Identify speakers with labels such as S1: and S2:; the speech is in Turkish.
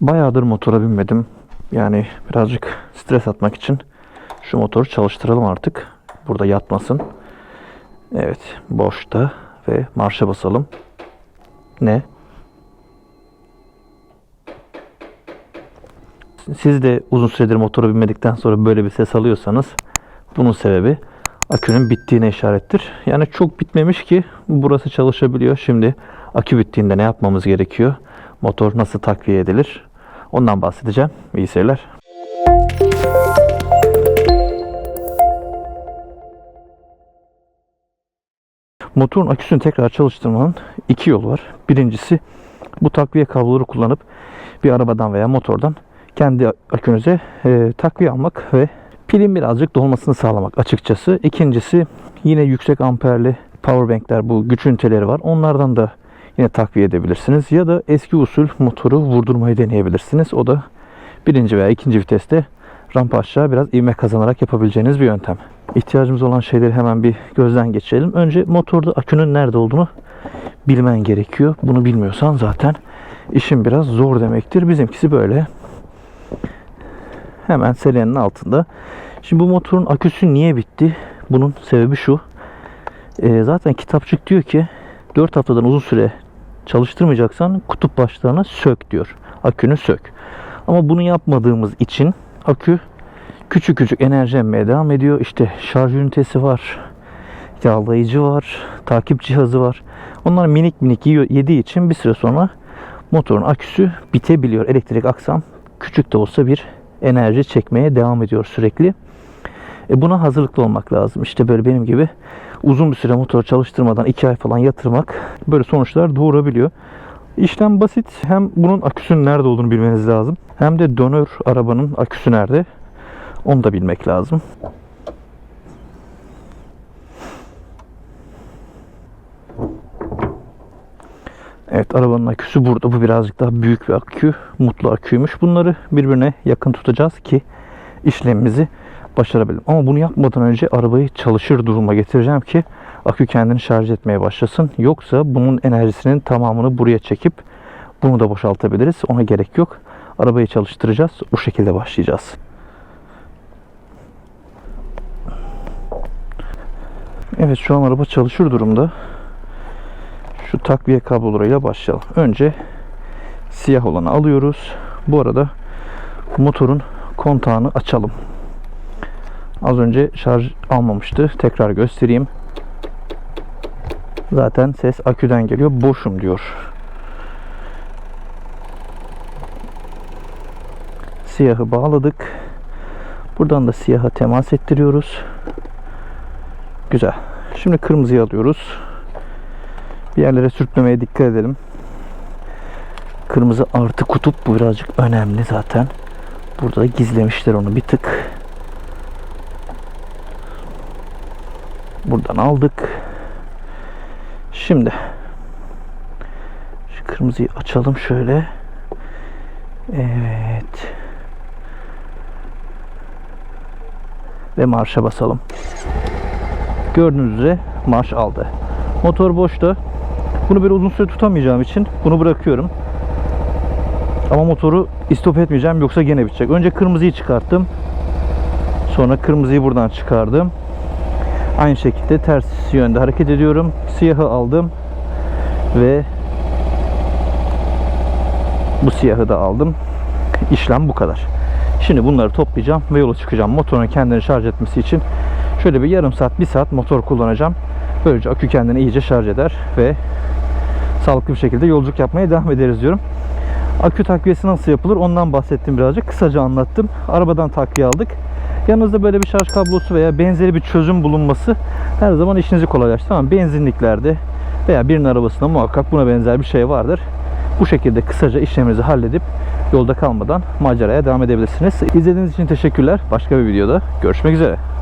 S1: Bayağıdır motora binmedim. Yani birazcık stres atmak için şu motoru çalıştıralım artık. Burada yatmasın. Evet, boşta ve marşa basalım. Ne? Siz de uzun süredir motora binmedikten sonra böyle bir ses alıyorsanız bunun sebebi akünün bittiğine işarettir. Yani çok bitmemiş ki burası çalışabiliyor. Şimdi akü bittiğinde ne yapmamız gerekiyor? Motor nasıl takviye edilir? Ondan bahsedeceğim. İyi seyirler. Motorun aküsünü tekrar çalıştırmanın iki yolu var. Birincisi bu takviye kabloları kullanıp bir arabadan veya motordan kendi akünüze e, takviye almak ve pilin birazcık dolmasını sağlamak açıkçası. İkincisi yine yüksek amperli powerbankler bu güç üniteleri var. Onlardan da yine takviye edebilirsiniz. Ya da eski usul motoru vurdurmayı deneyebilirsiniz. O da birinci veya ikinci viteste rampa aşağı biraz ivme kazanarak yapabileceğiniz bir yöntem. İhtiyacımız olan şeyleri hemen bir gözden geçirelim. Önce motorda akünün nerede olduğunu bilmen gerekiyor. Bunu bilmiyorsan zaten işin biraz zor demektir. Bizimkisi böyle. Hemen selenin altında. Şimdi bu motorun aküsü niye bitti? Bunun sebebi şu. Ee, zaten kitapçık diyor ki 4 haftadan uzun süre çalıştırmayacaksan kutup başlarına sök diyor. Akünü sök. Ama bunu yapmadığımız için akü küçük küçük enerji emmeye devam ediyor. İşte şarj ünitesi var. Yağlayıcı var. Takip cihazı var. Onlar minik minik yiyor, yediği için bir süre sonra motorun aküsü bitebiliyor. Elektrik aksam küçük de olsa bir enerji çekmeye devam ediyor sürekli. E buna hazırlıklı olmak lazım. İşte böyle benim gibi uzun bir süre motor çalıştırmadan 2 ay falan yatırmak böyle sonuçlar doğurabiliyor. İşlem basit. Hem bunun aküsünün nerede olduğunu bilmeniz lazım. Hem de dönör arabanın aküsü nerede onu da bilmek lazım. Evet arabanın aküsü burada. Bu birazcık daha büyük bir akü. Mutlu aküymüş. Bunları birbirine yakın tutacağız ki işlemimizi başarabilelim. Ama bunu yapmadan önce arabayı çalışır duruma getireceğim ki akü kendini şarj etmeye başlasın. Yoksa bunun enerjisinin tamamını buraya çekip bunu da boşaltabiliriz. Ona gerek yok. Arabayı çalıştıracağız. O şekilde başlayacağız. Evet şu an araba çalışır durumda. Şu takviye kablolarıyla başlayalım. Önce siyah olanı alıyoruz. Bu arada motorun kontağını açalım. Az önce şarj almamıştı. Tekrar göstereyim. Zaten ses aküden geliyor. Boşum diyor. Siyahı bağladık. Buradan da siyaha temas ettiriyoruz. Güzel. Şimdi kırmızıyı alıyoruz. Bir yerlere sürtmemeye dikkat edelim. Kırmızı artı kutup bu birazcık önemli zaten. Burada da gizlemişler onu bir tık. Buradan aldık. Şimdi şu kırmızıyı açalım şöyle. Evet. Ve marşa basalım. Gördüğünüz üzere marş aldı. Motor boşta. Bunu böyle uzun süre tutamayacağım için bunu bırakıyorum. Ama motoru istop etmeyeceğim yoksa gene bitecek. Önce kırmızıyı çıkarttım. Sonra kırmızıyı buradan çıkardım. Aynı şekilde ters yönde hareket ediyorum. Siyahı aldım ve bu siyahı da aldım. İşlem bu kadar. Şimdi bunları toplayacağım ve yola çıkacağım. Motorun kendini şarj etmesi için şöyle bir yarım saat, bir saat motor kullanacağım. Böylece akü kendini iyice şarj eder ve sağlıklı bir şekilde yolculuk yapmaya devam ederiz diyorum. Akü takviyesi nasıl yapılır ondan bahsettim birazcık. Kısaca anlattım. Arabadan takviye aldık. Yanınızda böyle bir şarj kablosu veya benzeri bir çözüm bulunması her zaman işinizi kolaylaştırır. Ama benzinliklerde veya birinin arabasında muhakkak buna benzer bir şey vardır. Bu şekilde kısaca işleminizi halledip yolda kalmadan maceraya devam edebilirsiniz. İzlediğiniz için teşekkürler. Başka bir videoda görüşmek üzere.